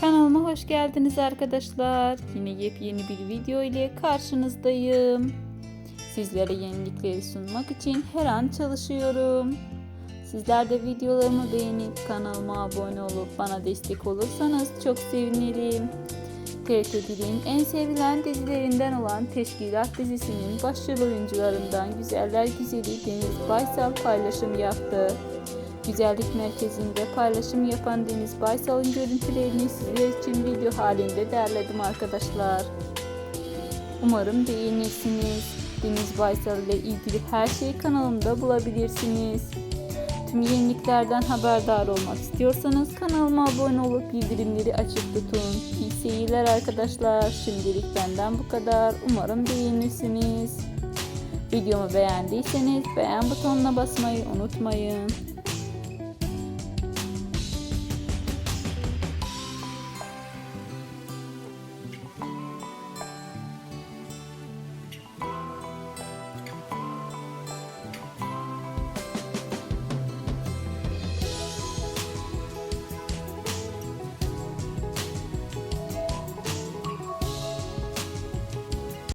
Kanalıma hoş geldiniz arkadaşlar. Yine yepyeni bir video ile karşınızdayım. Sizlere yenilikleri sunmak için her an çalışıyorum. Sizler de videolarımı beğenip kanalıma abone olup bana destek olursanız çok sevinirim. TRT Dil'in en sevilen dizilerinden olan Teşkilat dizisinin başrol oyuncularından Güzeller Güzeli Deniz Baysal paylaşım yaptı. Güzellik merkezinde paylaşım yapan Deniz Baysal'ın görüntülerini sizler için video halinde derledim arkadaşlar. Umarım beğenirsiniz. Deniz Baysal ile ilgili her şeyi kanalımda bulabilirsiniz. Tüm yeniliklerden haberdar olmak istiyorsanız kanalıma abone olup bildirimleri açık tutun. İyi seyirler arkadaşlar. Şimdilik benden bu kadar. Umarım beğenirsiniz. Videomu beğendiyseniz beğen butonuna basmayı unutmayın.